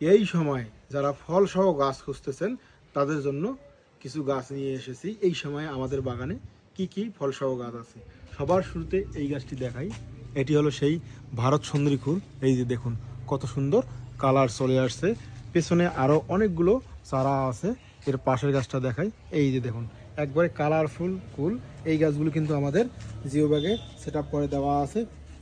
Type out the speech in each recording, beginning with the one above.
এই সময় যারা ফল সহ গাছ খুঁজতেছেন, তাদের জন্য কিছু গাছ নিয়ে এসেছি। এই সময় আমাদের বাগানে কি কি ফল সহ গাছ আছে? সবার শুরুতে এই গাছটি দেখাই। এটি হলো সেই ভারত সুন্দরী ফুল এই যে দেখুন, কত সুন্দর কালার চলে আসছে। পেছনে আরও অনেকগুলো চারা আছে। এর পাশের গাছটা দেখাই। এই যে দেখুন, একবারে কালারফুল ফুল এই গাছগুলো কিন্তু আমাদের জিও ব্যাগে সেট করে দেওয়া আছে।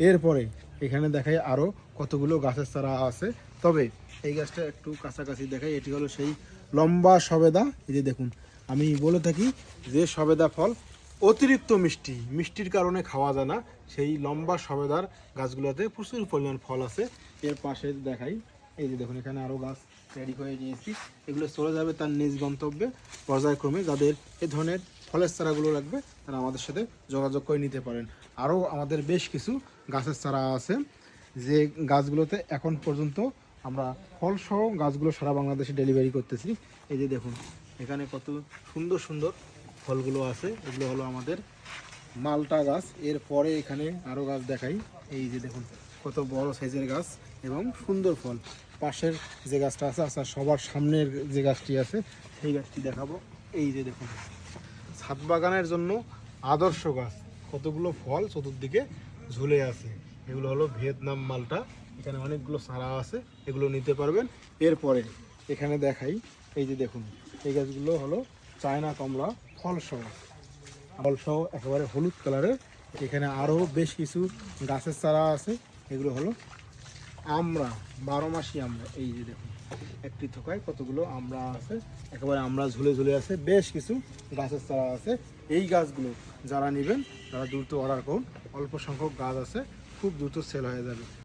এরপরে এখানে দেখাই আরও কতগুলো গাছের চারা আছে। তবে এই গাছটা একটু কাছাকাছি দেখাই, এটি হলো সেই লম্বা সবেদা। এই যে দেখুন, আমি বলে থাকি যে সবেদা ফল অতিরিক্ত মিষ্টি। মিষ্টির কারণে খাওয়া যায় না। সেই লম্বা সবেদার গাছগুলোতে প্রচুর পরিমাণ ফল আছে। এর পাশে দেখাই, এই যে দেখুন, এখানে আরও গাছ রেডি করে নিয়েছি। এগুলো চলে যাবে তার নিজ গন্তব্যে। পর্যায়ক্রমে যাদের এ ধরনের ফলের চারাগুলো লাগবে, তারা আমাদের সাথে যোগাযোগ করে নিতে পারেন। আরও আমাদের বেশ কিছু গাছের চারা আছে। যে গাছগুলোতে এখন পর্যন্ত আমরা ফলসহ গাছগুলো সারা বাংলাদেশে ডেলিভারি করতেছি। এই যে দেখুন, এখানে কত সুন্দর সুন্দর ফলগুলো আছে। এগুলো হলো আমাদের মালটা গাছ। এরপরে এখানে আরও গাছ দেখাই। এই যে দেখুন, কত বড় সাইজের গাছ এবং সুন্দর ফল। পাশের যে গাছটা আছে আচ্ছা সবার সামনের যে গাছটি আছে, সেই গাছটি দেখাবো। এই যে দেখুন, ছাদ বাগানের জন্য আদর্শ গাছ। কতগুলো ফল চতুর্দিকে ঝুলে আছে। এগুলো হলো ভিয়েতনাম মালটা। এখানে অনেকগুলো চারা আছে, এগুলো নিতে পারবেন। এরপরে এখানে দেখাই, এই যে দেখুন, এই গাছগুলো হলো চায়না কমলা, ফলসহ। ফলসহ একেবারে হলুদ কালারের এখানে আরও বেশ কিছু গাছের চারা আছে, এগুলো হলো আমরা বারো মাসি আমরা এই যে দেখুন। একটি থোকায় কতগুলো আমরা আছে, একেবারে আমরা ঝুলে ঝুলে আছে, বেশ কিছু গাছের চারা আছে। এই গাছগুলো যারা নেবেন, তারা দ্রুত অর্ডার করুন। অল্প সংখ্যক গাছ আছে খুব দ্রুত সেল হয়ে যাবে।